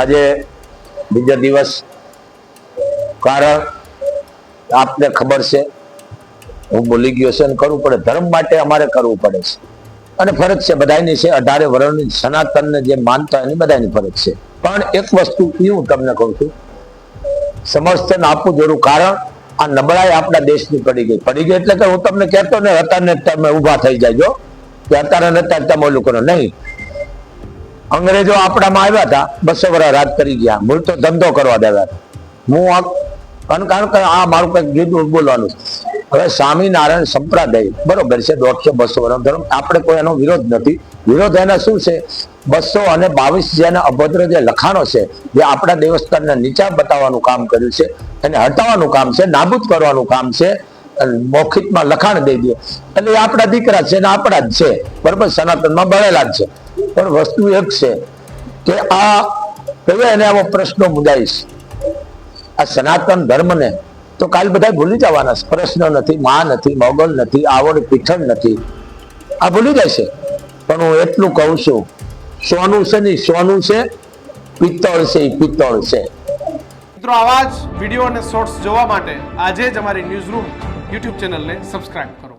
આજે બીજો દિવસ કારણ આપને ખબર છે. હું ભૂલી ગયો છે કરવું પડે. ધર્મ માટે અમારે કરવું પડે છે. અને ફરજ છે બધાની છે. અઢારે વર્ષની સનાતનને જે માનતા એની બધાની ફરજ છે. પણ એક વસ્તુ એ હું તમને કહું છું. સમર્થન આપવું જરૂર. કારણ આ નબળાઈ આપણા દેશની પડી ગઈ. પડી ગઈ એટલે કે હું તમને કહેતો ને હતા ને તમે ઊભા થઈ જાજો. કે અત્યારે ને અત્યારે તમે ઓલું કરો. નહીં. અંગ્રેજો આપણામાં આવ્યા હતા, બસો વર્ષ રાજ કરી ગયા. ભૂલ તો ધંધો કરવા દેવા. હું કારણ કે આ મારું કંઈક જુદું બોલવાનું હવે સ્વામિનારાયણ સંપ્રદાય, બરોબર છે, દોઢસો, બસો વર્ષ ધર્મ. આપણે કોઈ એનો વિરોધ નથી. વિરોધ એના શું છે? બસો અને બાવીસ જેના અભદ્ર જે લખાણો છે, જે આપણા દેવસ્થાનને નીચા બતાવવાનું કામ કર્યું છે એને હટાવવાનું કામ છે, નાબૂદ કરવાનું કામ છે મૌખિકમાં લખાણ દઈ દે. એટલે આપણા દીકરા છે ને આપણા જ છે. બરોબર? સનાતનમાં બળેલા જ છે. પણ વસ્તુ એક છે કે આ કહેવાય એને આવો પ્રશ્નો મુદાઈશ આ સનાતન ધર્મને તો કાલ બધા ભૂલી જવાના છે. પ્રશ્ન નથી, માં નથી, મોગલ નથી, આવડ પીઠળ નથી. આ ભૂલી જશે પણ હું એટલું કહું છું, સોનું છે નહીં, સોનું છે, પિત્તળ છે પિત્તળ છે. મિત્રો, આવા જ વીડિયો અને શોર્ટ્સ જોવા માટે આજે જ અમારી ન્યૂઝ રૂમ યુટ્યુબ ચેનલને સબસ્ક્રાઇબ કરો.